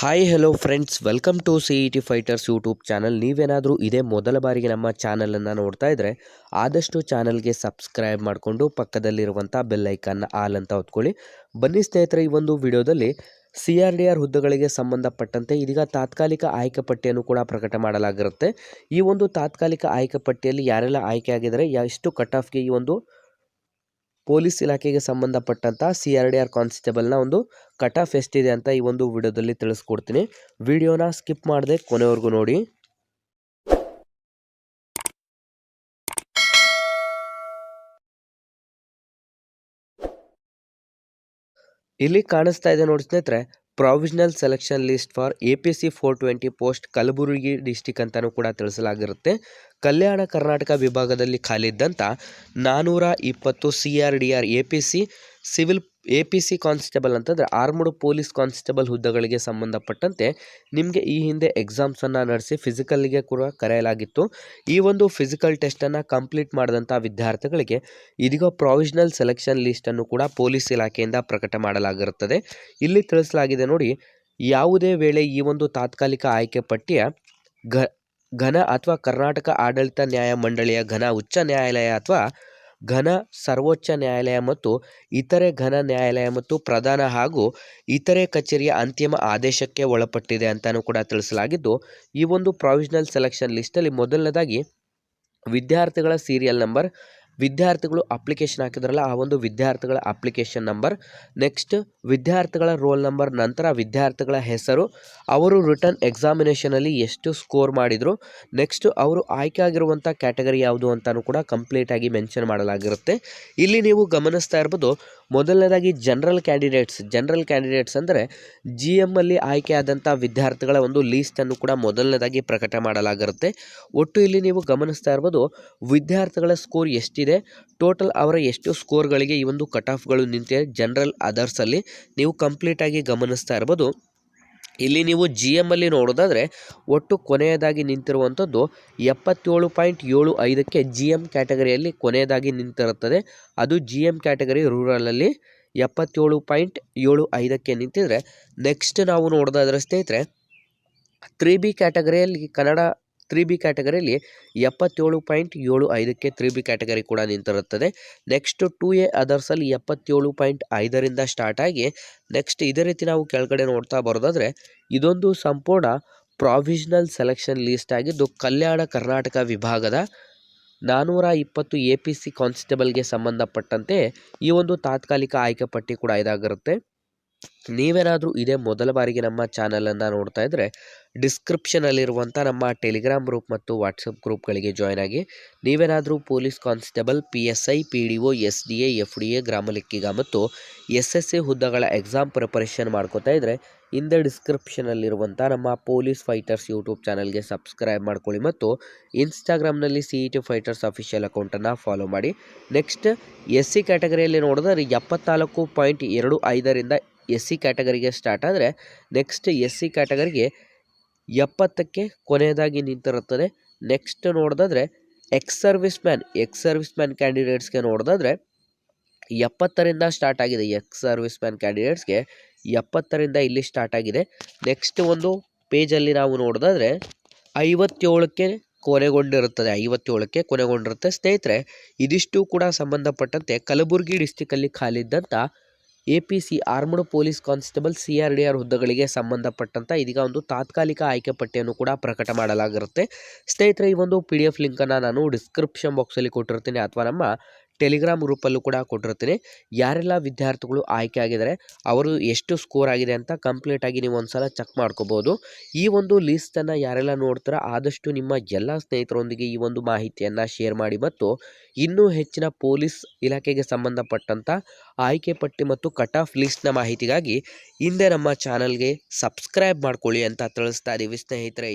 Hi hello friends welcome to C E T fighters YouTube channel ನೀವೇನಾದರೂ ಇದೇ ಮೊದಲ ಬಾರಿಗೆ ನಮ್ಮ ಚಾನಲನ್ನು ನೋಡ್ತಾ ಇದ್ದರೆ ಆದಷ್ಟು ಚಾನಲ್ಗೆ ಸಬ್ಸ್ಕ್ರೈಬ್ ಮಾಡಿಕೊಂಡು ಪಕ್ಕದಲ್ಲಿರುವಂಥ ಬೆಲ್ ಐಕನ್ನ ಆಲ್ ಅಂತ ಹೊತ್ಕೊಳ್ಳಿ ಬನ್ನಿ ಸ್ನೇಹಿತರೆ, ಈ ಒಂದು ವಿಡಿಯೋದಲ್ಲಿ ಸಿ ಆರ್ ಡಿ ಆರ್ ಹುದ್ದೆಗಳಿಗೆ ಸಂಬಂಧಪಟ್ಟಂತೆ ಇದೀಗ ತಾತ್ಕಾಲಿಕ ಆಯ್ಕೆ ಪಟ್ಟಿಯನ್ನು ಕೂಡ ಪ್ರಕಟ ಮಾಡಲಾಗಿರುತ್ತೆ. ಈ ಒಂದು ತಾತ್ಕಾಲಿಕ ಆಯ್ಕೆ ಪಟ್ಟಿಯಲ್ಲಿ ಯಾರೆಲ್ಲ ಆಯ್ಕೆ ಆಗಿದ್ದಾರೆ, ಎಷ್ಟು ಕಟ್ ಆಫ್ಗೆ ಈ ಒಂದು ಪೊಲೀಸ್ ಇಲಾಖೆಗೆ ಸಂಬಂಧಪಟ್ಟಂಥ ಸಿ ಆರ್ ಡಿ ಆರ್ ಕಾನ್ಸ್ಟೇಬಲ್ನ ಒಂದು ಕಟ್ ಆಫ್ ಎಷ್ಟಿದೆ ಅಂತ ಈ ಒಂದು ವಿಡಿಯೋದಲ್ಲಿ ತಿಳಿಸ್ಕೊಡ್ತೀನಿ. ವಿಡಿಯೋನ ಸ್ಕಿಪ್ ಮಾಡದೆ ಕೊನೆವರೆಗೂ ನೋಡಿ. ಇಲ್ಲಿ ಕಾಣಿಸ್ತಾ ಇದೆ ನೋಡಿ ಸ್ನೇಹಿತರೆ provisional selection list for A P C four twenty post Kalaburagi district ಅಂತಲೂ ಕೂಡ ತಿಳಿಸಲಾಗಿರುತ್ತೆ. ಕಲ್ಯಾಣ ಕರ್ನಾಟಕ ವಿಭಾಗದಲ್ಲಿ ಖಾಲಿದ್ದಂಥ ನಾನ್ನೂರ ಇಪ್ಪತ್ತು C R D R A P C civil A P C constable ಅಂತಂದರೆ ಆರ್ಮಡ್ ಪೊಲೀಸ್ ಕಾನ್ಸ್ಟೇಬಲ್ ಹುದ್ದೆಗಳಿಗೆ ಸಂಬಂಧಪಟ್ಟಂತೆ ನಿಮಗೆ ಈ ಹಿಂದೆ ಎಕ್ಸಾಮ್ಸನ್ನು ನಡೆಸಿ ಫಿಸಿಕಲ್ಗೆ ಕೂಡ ಕರೆಯಲಾಗಿತ್ತು. ಈ ಒಂದು ಫಿಸಿಕಲ್ ಟೆಸ್ಟನ್ನು ಕಂಪ್ಲೀಟ್ ಮಾಡಿದಂಥ ವಿದ್ಯಾರ್ಥಿಗಳಿಗೆ ಇದೀಗ ಪ್ರಾವಿಷನಲ್ ಸೆಲೆಕ್ಷನ್ ಲಿಸ್ಟನ್ನು ಕೂಡ ಪೊಲೀಸ್ ಇಲಾಖೆಯಿಂದ ಪ್ರಕಟ ಮಾಡಲಾಗಿರುತ್ತದೆ. ಇಲ್ಲಿ ತಿಳಿಸಲಾಗಿದೆ ನೋಡಿ, ಯಾವುದೇ ವೇಳೆ ಈ ಒಂದು ತಾತ್ಕಾಲಿಕ ಆಯ್ಕೆ ಪಟ್ಟಿಯ ಘ ಘನ ಅಥವಾ ಕರ್ನಾಟಕ ಆಡಳಿತ ನ್ಯಾಯ ಮಂಡಳಿಯ ಘನ ಉಚ್ಚ ನ್ಯಾಯಾಲಯ ಅಥವಾ ಘನ ಸರ್ವೋಚ್ಚ ನ್ಯಾಯಾಲಯ ಮತ್ತು ಇತರೆ ಘನ ನ್ಯಾಯಾಲಯ ಮತ್ತು ಪ್ರಧಾನ ಹಾಗೂ ಇತರೆ ಕಚೇರಿಯ ಅಂತಿಮ ಆದೇಶಕ್ಕೆ ಒಳಪಟ್ಟಿದೆ ಅಂತಲೂ ಕೂಡ ತಿಳಿಸಲಾಗಿದ್ದು, ಈ ಒಂದು ಪ್ರಾವಿಷನಲ್ ಸೆಲೆಕ್ಷನ್ ಲಿಸ್ಟಲ್ಲಿ ಮೊದಲನೇದಾಗಿ ವಿದ್ಯಾರ್ಥಿಗಳ ಸೀರಿಯಲ್ ನಂಬರ್ ವಿದ್ಯಾರ್ಥಿಗಳು ಅಪ್ಲಿಕೇಶನ್ ಹಾಕಿದ್ರಲ್ಲ, ಆ ಒಂದು ವಿದ್ಯಾರ್ಥಿಗಳ ಅಪ್ಲಿಕೇಶನ್ ನಂಬರ್ ನೆಕ್ಸ್ಟ್ ವಿದ್ಯಾರ್ಥಿಗಳ ರೋಲ್ ನಂಬರ್ ನಂತರ ವಿದ್ಯಾರ್ಥಿಗಳ ಹೆಸರು. ಅವರು ರಿಟರ್ನ್ ಎಕ್ಸಾಮಿನೇಷನಲ್ಲಿ ಎಷ್ಟು ಸ್ಕೋರ್ ಮಾಡಿದರು. ನೆಕ್ಸ್ಟ್ ಅವರು ಆಯ್ಕೆ ಆಗಿರುವಂಥ ಕ್ಯಾಟಗರಿ ಯಾವುದು ಅಂತಲೂ ಕೂಡ ಕಂಪ್ಲೀಟಾಗಿ ಮೆನ್ಷನ್ ಮಾಡಲಾಗಿರುತ್ತೆ. ಇಲ್ಲಿ ನೀವು ಗಮನಿಸ್ತಾ ಇರ್ಬೋದು ಮೊದಲನೇದಾಗಿ ಜನರಲ್ ಕ್ಯಾಂಡಿಡೇಟ್ಸ್ ಜನರಲ್ ಕ್ಯಾಂಡಿಡೇಟ್ಸ್ ಅಂದರೆ ಜಿ ಎಮ್ಮಲ್ಲಿ ಆಯ್ಕೆಯಾದಂಥ ವಿದ್ಯಾರ್ಥಿಗಳ ಒಂದು ಲೀಸ್ಟನ್ನು ಕೂಡ ಮೊದಲನೇದಾಗಿ ಪ್ರಕಟ ಮಾಡಲಾಗಿರುತ್ತೆ. ಒಟ್ಟು ಇಲ್ಲಿ ನೀವು ಗಮನಿಸ್ತಾ ಇರ್ಬೋದು, ವಿದ್ಯಾರ್ಥಿಗಳ ಸ್ಕೋರ್ ಎಷ್ಟಿದೆ ಟೋಟಲ್ ಅವರ ಎಷ್ಟು ಸ್ಕೋರ್ಗಳಿಗೆ ಈ ಒಂದು ಕಟ್ ಆಫ್ಗಳು ನಿಂತಿದೆ ಜನರಲ್ ಅದರ್ಸಲ್ಲಿ ನೀವು ಕಂಪ್ಲೀಟಾಗಿ ಗಮನಿಸ್ತಾ ಇರ್ಬೋದು ಇಲ್ಲಿ ನೀವು ಜಿ ಎಮ್ಮಲ್ಲಿ ನೋಡೋದಾದರೆ ಒಟ್ಟು ಕೊನೆಯದಾಗಿ ನಿಂತಿರುವಂಥದ್ದು ಎಪ್ಪತ್ತೇಳು ಪಾಯಿಂಟ್ ಏಳು ಐದಕ್ಕೆ ಜಿ ಎಂ ಕ್ಯಾಟಗರಿಯಲ್ಲಿ ಕೊನೆಯದಾಗಿ ನಿಂತಿರುತ್ತದೆ. ಅದು ಜಿ ಎಂ ಕ್ಯಾಟಗರಿ ರೂರಲಲ್ಲಿ ಎಪ್ಪತ್ತೇಳು ಪಾಯಿಂಟ್ ಏಳು ಐದಕ್ಕೆ ನಿಂತಿದ್ರೆ ನೆಕ್ಸ್ಟ್ ನಾವು ನೋಡೋದಾದ್ರೆ ಸ್ನೇಹಿತರೆ ತ್ರೀ ಬಿ ಕ್ಯಾಟಗರಿಯಲ್ಲಿ ಕನ್ನಡ ತ್ರೀ ಬಿ ಕ್ಯಾಟಗರಿಯಲ್ಲಿ ಎಪ್ಪತ್ತೇಳು ಪಾಯಿಂಟ್ ಏಳು ಐದಕ್ಕೆ ತ್ರೀ ಬಿ ಕ್ಯಾಟಗರಿ ಕೂಡ ನಿಂತಿರುತ್ತದೆ. ನೆಕ್ಸ್ಟ್ ಟೂ ಎ ಅದರ್ಸಲ್ಲಿ ಎಪ್ಪತ್ತೇಳು ಪಾಯಿಂಟ್ ಐದರಿಂದ ಸ್ಟಾರ್ಟ್ ಆಗಿ ನೆಕ್ಸ್ಟ್ ಇದೇ ರೀತಿ ನಾವು ಕೆಳಗಡೆ ನೋಡ್ತಾ ಬರೋದಾದರೆ ಇದೊಂದು ಸಂಪೂರ್ಣ ಪ್ರಾವಿಷನಲ್ ಸೆಲೆಕ್ಷನ್ ಲೀಸ್ಟ್ ಆಗಿದ್ದು ಕಲ್ಯಾಣ ಕರ್ನಾಟಕ ವಿಭಾಗದ ನಾನ್ನೂರ ಇಪ್ಪತ್ತು ಎ ಪಿ ಸಿ ಕಾನ್ಸ್ಟೇಬಲ್ಗೆ ಸಂಬಂಧಪಟ್ಟಂತೆ ಈ ಒಂದು ತಾತ್ಕಾಲಿಕ ಆಯ್ಕೆ ಪಟ್ಟಿ ಕೂಡ ಇದಾಗಿರುತ್ತೆ. ನೀವೇನಾದರೂ ಇದೇ ಮೊದಲ ಬಾರಿಗೆ ನಮ್ಮ ಚಾನಲನ್ನು ನೋಡ್ತಾ ಇದ್ದರೆ ಡಿಸ್ಕ್ರಿಪ್ಷನಲ್ಲಿರುವಂಥ ನಮ್ಮ ಟೆಲಿಗ್ರಾಮ್ ಗ್ರೂಪ್ ಮತ್ತು ವಾಟ್ಸಪ್ ಗ್ರೂಪ್ಗಳಿಗೆ ಜಾಯ್ನ್ ಆಗಿ, ನೀವೇನಾದರೂ police constable, P S I, P D O, S D A, F D A ಗ್ರಾಮ ಲೆಕ್ಕಿಗ ಮತ್ತು ಎಸ್ ಎಸ್ ಎ ಹುದ್ದೆಗಳ ಎಕ್ಸಾಮ್ ಪ್ರಿಪರೇಷನ್ ಮಾಡ್ಕೋತಾ ಇದ್ದರೆ ಇಂದ ಡಿಸ್ಕ್ರಿಪ್ಷನಲ್ಲಿರುವಂಥ ನಮ್ಮ ಪೊಲೀಸ್ ಫೈಟರ್ಸ್ ಯೂಟ್ಯೂಬ್ ಚಾನಲ್ಗೆ ಸಬ್ಸ್ಕ್ರೈಬ್ ಮಾಡ್ಕೊಳ್ಳಿ ಮತ್ತು ಇನ್ಸ್ಟಾಗ್ರಾಮ್ನಲ್ಲಿ C E T fighters official ಅಕೌಂಟನ್ನು ಫಾಲೋ ಮಾಡಿ. ನೆಕ್ಸ್ಟ್ ಎಸ್ ಸಿ ಕ್ಯಾಟಗರಿಯಲ್ಲಿ ನೋಡಿದ್ರೆ ಎಪ್ಪತ್ನಾಲ್ಕು ಪಾಯಿಂಟ್ ಎರಡು ಐದರಿಂದ ಎಸ್ ಸಿ ಕ್ಯಾಟಗರಿಗೆ ಸ್ಟಾರ್ಟ್ ಆದರೆ ನೆಕ್ಸ್ಟ್ ಎಸ್ ಸಿ ಕ್ಯಾಟಗರಿಗೆ ಎಪ್ಪತ್ತಕ್ಕೆ ಕೊನೆಯದಾಗಿ ನಿಂತಿರುತ್ತದೆ. ನೆಕ್ಸ್ಟ್ ನೋಡೋದಾದ್ರೆ ex service man ex service man ಕ್ಯಾಂಡಿಡೇಟ್ಸ್ಗೆ ನೋಡೋದಾದ್ರೆ ಎಪ್ಪತ್ತರಿಂದ ಸ್ಟಾರ್ಟ್ ಆಗಿದೆ. ಎಕ್ಸ್ ಸರ್ವಿಸ್ ಮ್ಯಾನ್ ಕ್ಯಾಂಡಿಡೇಟ್ಸ್ಗೆ ಎಪ್ಪತ್ತರಿಂದ ಇಲ್ಲಿ ಸ್ಟಾರ್ಟ್ ಆಗಿದೆ. ನೆಕ್ಸ್ಟ್ ಒಂದು ಪೇಜಲ್ಲಿ ನಾವು ನೋಡೋದಾದ್ರೆ ಐವತ್ತೇಳಕ್ಕೆ ಕೊನೆಗೊಂಡಿರುತ್ತದೆ. ಐವತ್ತೇಳಕ್ಕೆ ಕೊನೆಗೊಂಡಿರುತ್ತೆ. ಸ್ನೇಹಿತರೆ, ಇದಿಷ್ಟು ಕೂಡ ಸಂಬಂಧಪಟ್ಟಂತೆ ಕಲಬುರಗಿ ಡಿಸ್ಟಿಕಲ್ಲಿ ಖಾಲಿದ್ದಂಥ A P C armed police constable C R D R ಹುದ್ದೆಗಳಿಗೆ ಸಂಬಂಧಪಟ್ಟಂಥ ಇದೀಗ ಒಂದು ತಾತ್ಕಾಲಿಕ ಆಯ್ಕೆ ಪಟ್ಟಿಯನ್ನು ಕೂಡ ಪ್ರಕಟ ಮಾಡಲಾಗಿರುತ್ತೆ. ಸ್ನೇಹಿತರೆ, ಈ ಒಂದು ಪಿ ಡಿ ಎಫ್ ಲಿಂಕನ್ನು ನಾನು ಡಿಸ್ಕ್ರಿಪ್ಷನ್ ಬಾಕ್ಸಲ್ಲಿ ಕೊಟ್ಟಿರ್ತೀನಿ. ಅಥವಾ ನಮ್ಮ ಟೆಲಿಗ್ರಾಮ್ ಗ್ರೂಪಲ್ಲೂ ಕೂಡ ಕೊಟ್ಟಿರ್ತೀನಿ. ಯಾರೆಲ್ಲ ವಿದ್ಯಾರ್ಥಿಗಳು ಆಯ್ಕೆ ಆಗಿದ್ದಾರೆ, ಅವರು ಎಷ್ಟು ಸ್ಕೋರ್ ಆಗಿದೆ ಅಂತ ಕಂಪ್ಲೀಟಾಗಿ ನೀವು ಒಂದು ಸಲ ಚೆಕ್ ಮಾಡ್ಕೋಬೋದು. ಈ ಒಂದು ಲೀಸ್ಟನ್ನು ಯಾರೆಲ್ಲ ನೋಡ್ತಾರೋ, ಆದಷ್ಟು ನಿಮ್ಮ ಎಲ್ಲ ಸ್ನೇಹಿತರೊಂದಿಗೆ ಈ ಒಂದು ಮಾಹಿತಿಯನ್ನು ಶೇರ್ ಮಾಡಿ ಮತ್ತು ಇನ್ನೂ ಹೆಚ್ಚಿನ ಪೊಲೀಸ್ ಇಲಾಖೆಗೆ ಸಂಬಂಧಪಟ್ಟಂಥ ಆಯ್ಕೆ ಪಟ್ಟಿ ಮತ್ತು ಕಟ್ ಆಫ್ ಲಿಸ್ಟ್ನ ಮಾಹಿತಿಗಾಗಿ ಹಿಂದೆ ನಮ್ಮ ಚಾನಲ್ಗೆ ಸಬ್ಸ್ಕ್ರೈಬ್ ಮಾಡ್ಕೊಳ್ಳಿ ಅಂತ ತಿಳಿಸ್ತಾ ಇದ್ದೀವಿ ಸ್ನೇಹಿತರೆ.